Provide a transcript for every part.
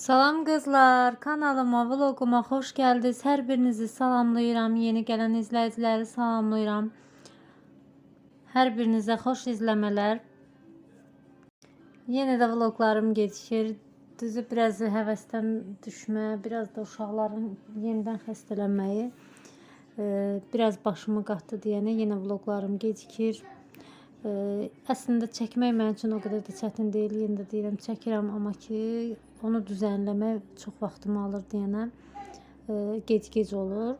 Salam qızlar, kanalıma, vloguma xoş gəldiniz. Hər birinizi salamlayıram. Yeni gələn izləyiciləri salamlayıram. Hər birinizə xoş izləmələr. Yenə də vloglarım gecikir. Düzü biraz həvəsdən düşmə, biraz da uşaqların yenidən xəstələnməyi biraz başımı qatdı deyənə yenə vloglarım gecikir. E, əslində çəkmək mənim üçün o qədər də çətin deyil. Yenə də deyirəm çəkirəm, amma ki onu düzənləmək çox vaxtımı alır deyənə e, gec-gec olur.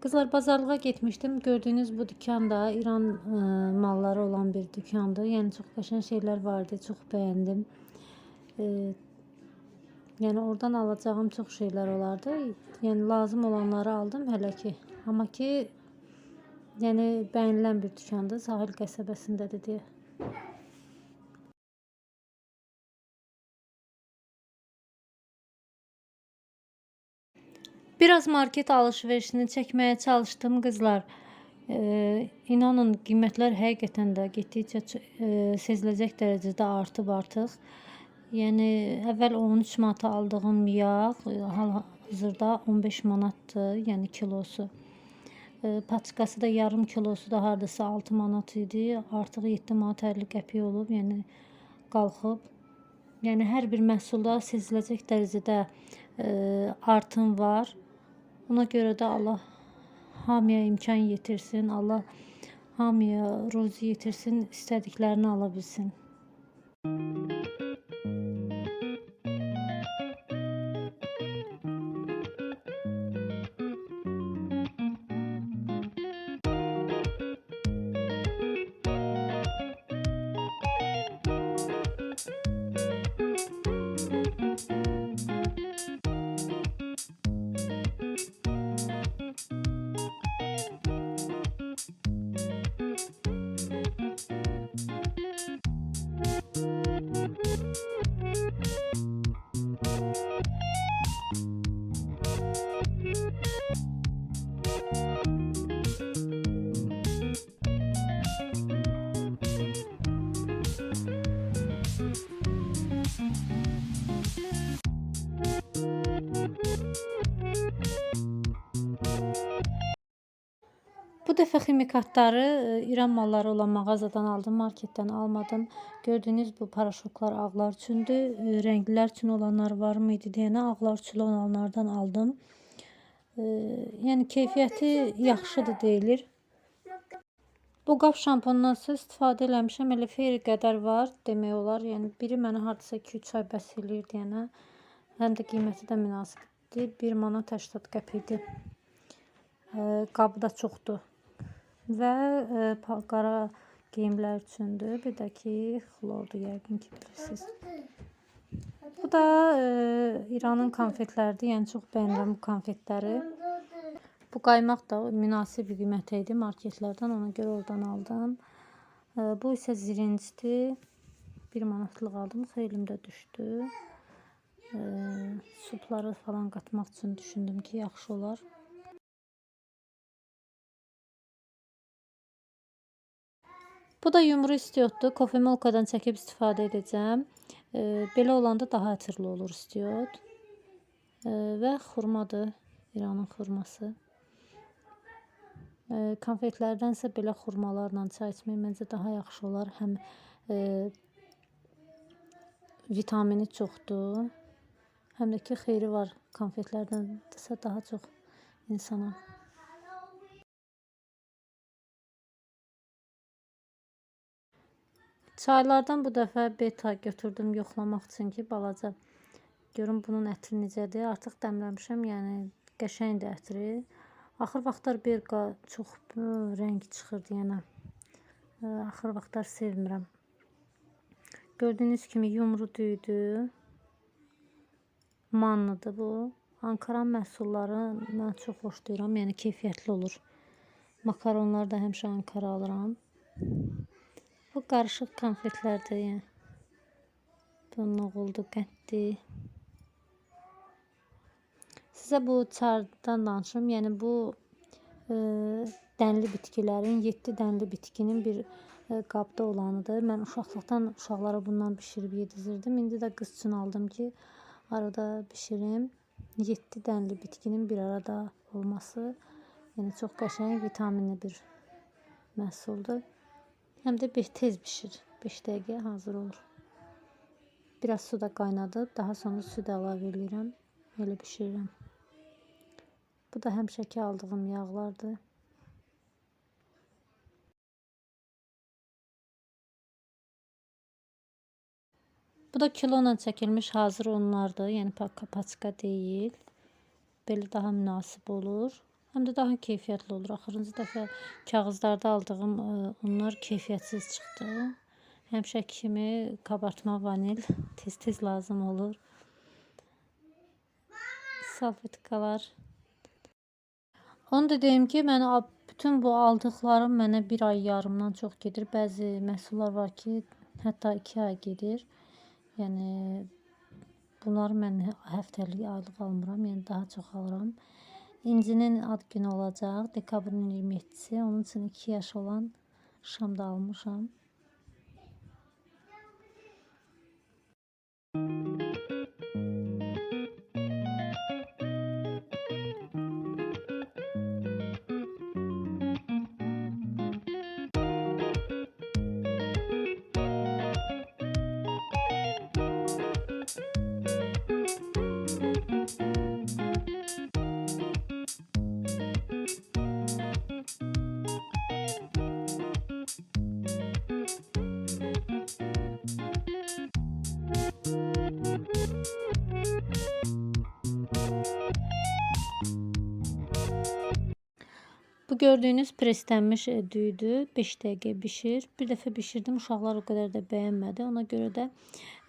Kızlar bazarlığa getmişdim. Gördüğünüz bu dükan da İran e, malları olan bir dükandı. Yani çok qəşəng şeyler vardı. Çok beğendim. E, yani oradan alacağım çok şeyler olardı. Yani lazım olanları aldım hələ ki. Amma ki yəni bəyənilən bir dükandı. Sahil qəsəbəsindədir deyə. Biraz market alışverişini çekmeye çalıştım kızlar. Ee, inanın qiymətlər həqiqətən də getdikcə e, seziləcək dərəcədə artıb artıq. Yəni əvvəl 13 manata aldığım yağ e, hal-hazırda 15 manatdır, yəni kilosu. E, paçkası da yarım kilosu da hardasa 6 manat idi. Artıq 7 manat 50 qəpik olub, yəni qalxıb. Yəni hər bir məhsulda seziləcək dərəcədə e, artım var. Ona görə də Allah hamıya imkan yetirsin. Allah hamıya ruzi yetirsin, istədiklərini ala bilsin. Bu dəfə ximikatları e, İran malları olan mağazadan aldım, marketdən almadım. Gördüyünüz bu paraşoklar ağlar üçündür. E, Rənglilər üçün olanlar var mı idi deyənə ağlar üçün olanlardan aldım. E, Yəni keyfiyyəti yaxşıdır deyilir. Bu qap şampundan ise istifadə eləmişəm. Elə xeyli qədər var demək olar. Yəni biri mənə hardasa 2-3 ay bəs eləyir deyənə. Həm də qiyməti də münasibdir. 1 manat 80 qəpikdir. Qabı da çoxdur. Və e, pa- qara geyimlər üçündür. Bir də ki, xlordur yəqin ki bilirsiniz. Bu da e, İranın konfetləridir. Yəni çox bəyənirəm bu konfetləri. Bu qaymaq da münasib bir qiymətə idi marketlərdən. Ona görə oradan aldım. E, bu isə zirincidir. 1 manatlıq aldım. Xeylim də düşdü. E, supları falan qatmaq üçün düşündüm ki, yaxşı olar. Bu da yumru istiyotdur. Kofemolkadan çəkib istifadə edəcəm. E, belə olanda daha ətirli olur istiyot. E, və xurmadır. İranın xurması. E, konfetlərdənsə belə xurmalarla çay içmək məncə daha yaxşı olar. Həm e, vitamini çoxdur. Həm də ki xeyri var konfetlərdənsə daha çox insana. Çaylardan bu dəfə beta götürdüm yoxlamaq üçün ki, balaca görüm bunun ətri necədir. Artıq dəmləmişəm, yəni qəşəngdir ətri. Axır vaxtlar berqa çox ə, rəng çıxır deyənə. Ə, Axır vaxtlar sevmirəm. Gördüyünüz kimi yumru düydü. Manlıdır bu. Ankara məhsulları mən çox xoşlayıram. Yəni keyfiyyətli olur. Makaronları da həmişə Ankara alıram. Bu qarışıq konfetlərdir. Yəni. Bu noğuldu, qənddir. Sizə bu çardan danışım. Yəni bu e, dənli bitkilərin 7 dənli bitkinin bir e, qabda olanıdır. Mən uşaqlıqdan uşaqlara bundan bişirib yedizirdim. İndi də qız üçün aldım ki, arada bişirim. 7 dənli bitkinin bir arada olması yəni çox qəşəng vitaminli bir məhsuldur. Həm də bir tez bişir. 5 dəqiqə hazır olur. Biraz suda qaynadı. Daha sonra süd əlavə edirəm. Elə bişirirəm. Bu da həmişəki aldığım yağlardır. Bu da kilola çəkilmiş hazır unlardır. Yəni paçka deyil. Belə daha münasib olur. Həm də daha keyfiyyətli olur. Axırıncı dəfə kağızlarda aldığım e, unlar keyfiyyətsiz çıxdı. Həmişə kimi kabartma vanil tez-tez lazım olur. Salfetkalar. Onu da deyim ki, mən bütün bu aldıqlarım mənə bir ay yarımdan çox gedir. Bəzi məhsullar var ki, hətta 2 ay gedir. Yəni bunları mən həftəlik, aylıq almıram. Yəni daha çox alıram. İncinin ad günü olacaq. Dekabrın 27-si. Onun üçün 2 yaş olan şamda almışam. Bu gördüğünüz preslenmiş e, düydü. 5 dəqiqə bişir. Bir dəfə bişirdim. Uşaqlar o qədər də bəyənmədi. Ona görə də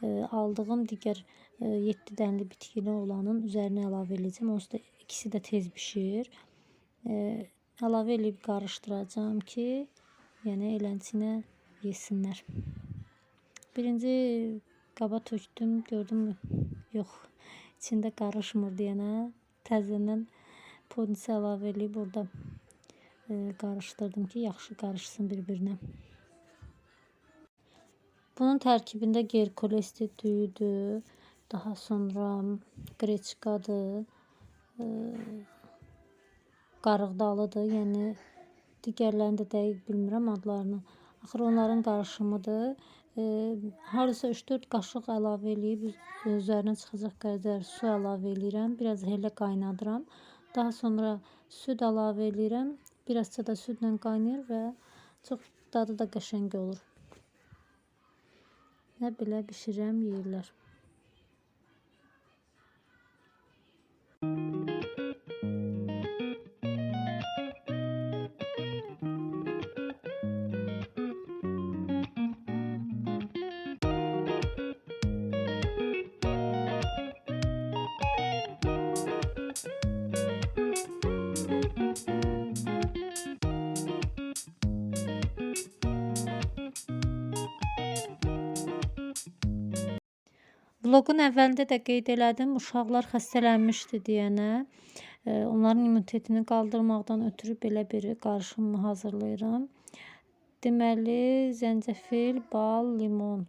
e, aldığım digər e, 7 dənli bitkili olanın üzərinə əlavə edəcəm. Onsuz da ikisi də tez bişir. E, əlavə edib qarışdıracağam ki, yəni elənçinə yesinlər. Birinci qaba tökdüm, gördüm yox, içində qarışmır deyənə təzədən podisi əlavə edib burada e, karıştırdım ki yaxşı karışsın bir-birinə. Bunun tərkibində gerkulesli düyüdür, daha sonra qreçkadır, e, qarıqdalıdır, yəni digərlərini də dəqiq bilmirəm adlarını. Axır onların qarışımıdır. E, hardasa 3-4 qaşıq əlavə eləyib üzərinə çıxacaq qədər su əlavə eləyirəm. Biraz elə qaynadıram. Daha sonra süd əlavə eləyirəm. Birazca da sütle qaynayır və çox dadı da qəşəng olur. Nə belə bişirəm, yeyirlər. Vloqun əvvəlində də qeyd elədim, uşaqlar xəstələnmişdi deyənə. E, onların immunitetini qaldırmaqdan ötürü belə bir qarışım hazırlayıram. Deməli, zəncəfil, bal, limon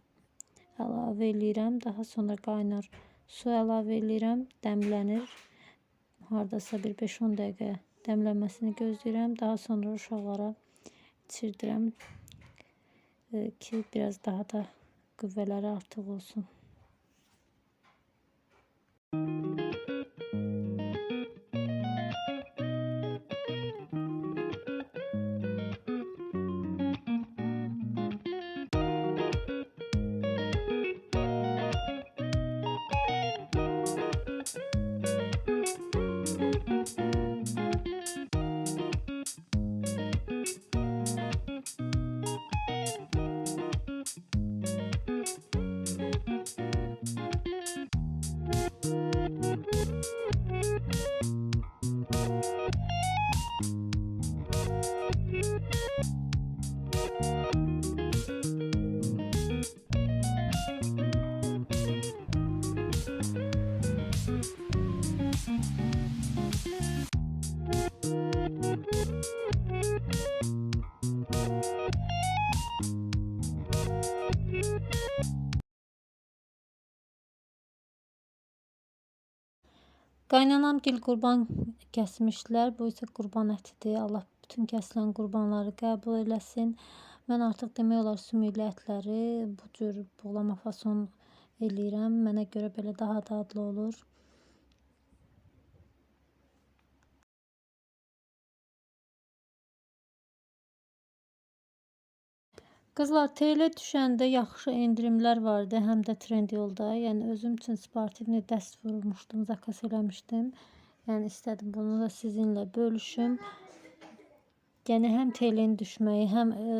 əlavə eləyirəm. Daha sonra qaynar su əlavə eləyirəm. Dəmlənir. Hardasa bir 5-10 dəqiqə dəmlənməsini gözləyirəm. Daha sonra uşaqlara içirdirəm e, ki, biraz daha da qüvvələri artıq olsun. Música Qaynanam gil qurban kəsmişlər. Bu isə qurban ətidir. Allah bütün kəsilən qurbanları qəbul eləsin. Mən artıq demək olar sümüklü ətləri bu cür buğlama fason eləyirəm. Mənə görə belə daha dadlı olur. Qızlar TL düşəndə yaxşı endirimlər vardı, həm də Trendyolda. Yəni özüm üçün sportivni dəst vurmuşdum, zakas eləmişdim. Yəni istədim bunu da sizinlə bölüşüm. Yəni həm TL-nin düşməyi, həm e,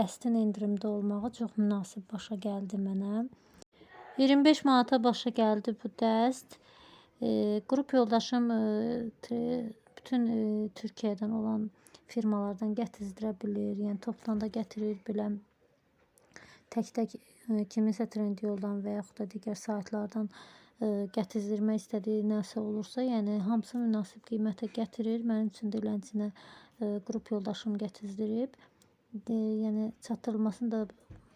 dəstin endirimdə olmağı çox münasib başa gəldi mənə. 25 manata başa gəldi bu dəst. E, qrup yoldaşım e, bütün e, Türkiyədən olan firmalardan gətizdirə bilir. Yəni topdan da gətirir biləm. Tək-tək e, kiminsə Trendyoldan və yaxud da digər saytlardan e, gətizdirmək istədiyi nəsə olursa, yəni hamısı münasib qiymətə gətirir. Mənim üçün də elənçinə e, qrup yoldaşım gətizdirib. Yəni çatdırılmasını da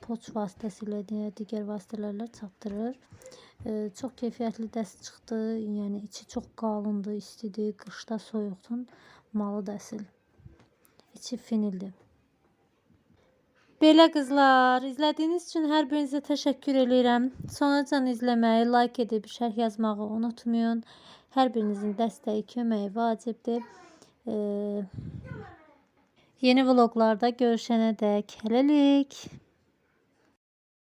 poçt vasitəsilə, digər vasitələrlə çatdırır. Çox keyfiyyətli dəst çıxdı. Yəni içi çox qalındır, istidir, qışda soyuqdur. Malı da əsil. İçi finildir. Belə qızlar, izlədiyiniz üçün hər birinizə təşəkkür edirəm. Sonacan izləməyi, like edib şərh yazmağı unutmayın. Hər birinizin dəstəyi, köməyi vacibdir. Ee, yeni vloglarda görüşənə dək hələlik.